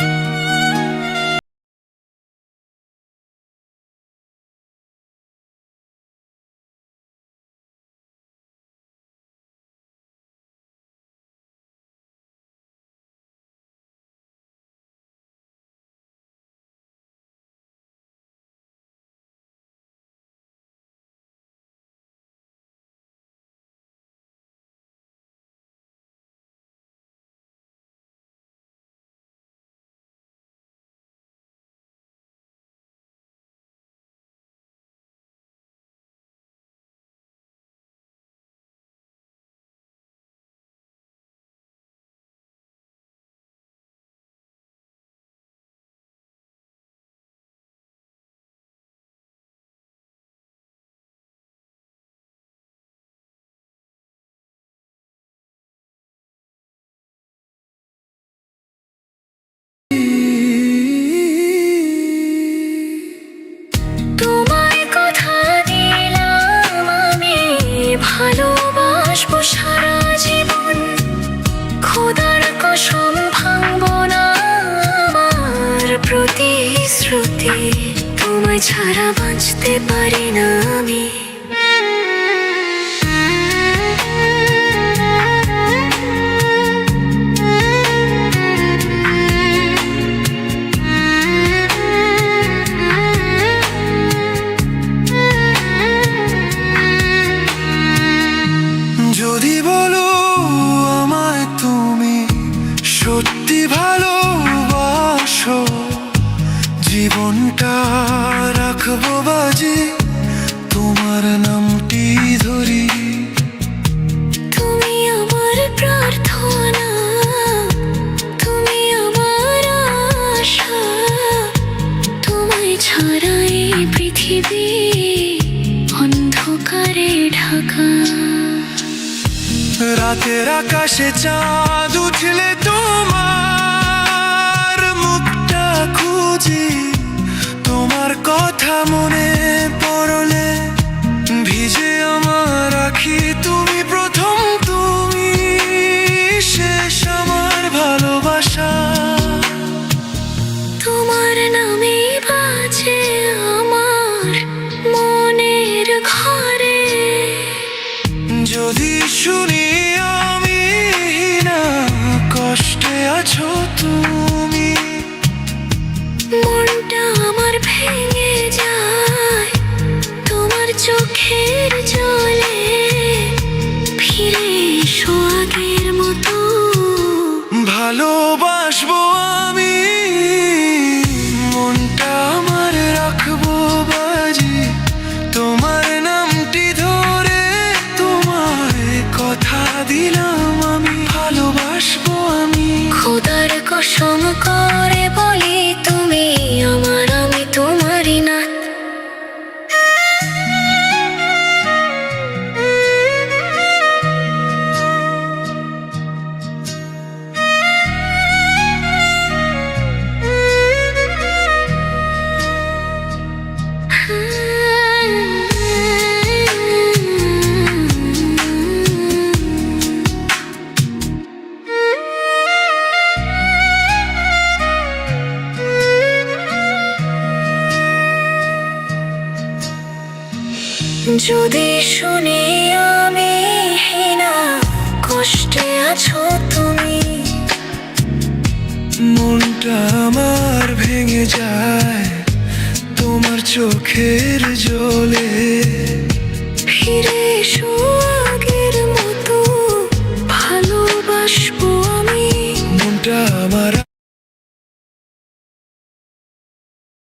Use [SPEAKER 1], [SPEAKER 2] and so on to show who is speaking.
[SPEAKER 1] তোমায় ভালোবাসবো সারা জীবন। খোদার কসম ভাঙব না আমার প্রতিশ্রুতি। তোমায় ছাড়া বাঁচতে পারি না।
[SPEAKER 2] জীবনটা রাখব বাজি তোমার নামটি ধরি।
[SPEAKER 1] তুমি আমার প্রার্থনা তুমি আমার আশা তোমায় ছাড়াই পৃথিবী অন্ধকারে ঢাকা।
[SPEAKER 2] রাতের আকাশে চাঁদ উঠলে তোমার মুখটা খুঁজি। কথা মনে পড়লে ভিজে আমার আখি। তুমি প্রথম তুমি শেষ আমার ভালোবাসা।
[SPEAKER 1] তোমার নামে বাজে আমার মনের ঘরে।
[SPEAKER 2] যদি শুনি আমি না কষ্টে আছো তুমি। দিলাম আমি ভালোবাসবো আমি।
[SPEAKER 1] খোদার কসম করে বলি যদি শুনি আমি হিনা কষ্টে আছো তুমি।
[SPEAKER 2] মনটা আমার ভেঙে যায় তোমার চোখের